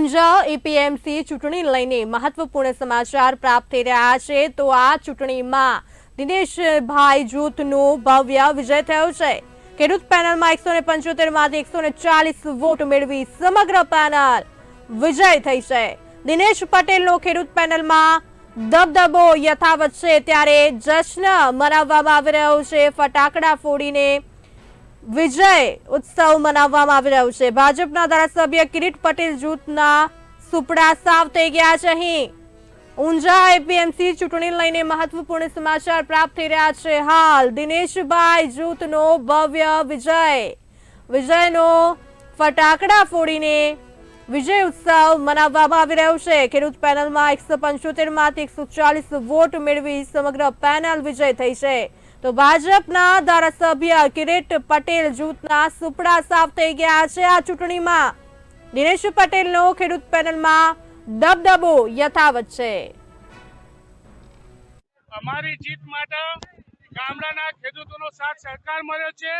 Unjha APMC ચૂંટણી લઈને મહત્વપૂર્ણ સમાચાર પ્રાપ્ત થઈ રહ્યા છે, તો આ ચૂંટણીમાં દિનેશભાઈ જૂથનો ભવ્ય વિજય થયો છે. ખેડૂત પેનલમાં એકસો ને પંચોતેરમાંથી એકસો ને ચાલીસ વોટ મેળવી સમગ્ર પેનલ વિજય થઈ છે. દિનેશ પટેલનો ખેડૂત પેનલમાં દબદબો યથાવત છે, ત્યારે જશ્ન મનાવવામાં આવી રહ્યો છે. ફટાકડા ફોડીને વિજય ઉત્સવ મનાવવામાં આવી રહ્યો છે. ભાજપના ધારાસભ્ય કિરીટ પટેલ જૂથના સુપડા સાફ થઈ ગયા છે અહીં. ઊંઝા એપીએમસી ચૂંટણી લઈને મહત્વપૂર્ણ સમાચાર પ્રાપ્ત થઈ રહ્યા છે. હાલ દિનેશભાઈ જૂથનો ભવ્ય વિજય. વિજયનો ફટાકડા ફોડીને વિજય ઉત્સવ મનાવવામાં આવી રહ્યો છે. ખેડૂત પેનલમાં એકસો પંચોતેરમાંથી એકસો ચાલીસ વોટ મેળવી સમગ્ર પેનલ વિજય થઈ છે. તો ભાજપના ધારાસભ્ય કિરીટ પટેલ જૂથના સુપડા સાફ થઈ ગયા છે આ ચૂંટણીમાં. દિનેશ પટેલનો ખેડૂત પેનલમાં દબદબો યથાવત છે. અમારી જીત માટે ગામડાના ખેડૂતોનો સાથ સહકાર મળ્યો છે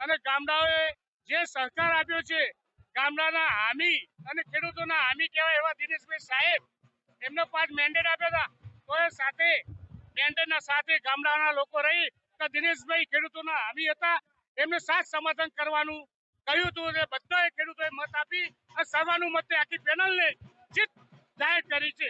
અને ગામડાઓએ જે સહકાર આપ્યો છે, ગામડાના હામી અને ખેડૂતોના હામી કહેવાય એવા દિનેશભાઈ સાહેબ, એમનો પાંચ મેન્ડેટ આપ્યા હતા. તો એ સાથે મેન્ડેટના સાથે ગામડાના લોકો રહી કે દિનેશભાઈ ખેડૂતોના આવી હતા. એમને સાથ સમાધાન કરવાનું કહ્યું હતું અને બધાએ ખેડૂતોએ મત આપી અને સર્વાનુમતે આખી પેનલને જીત જાહેર કરી છે.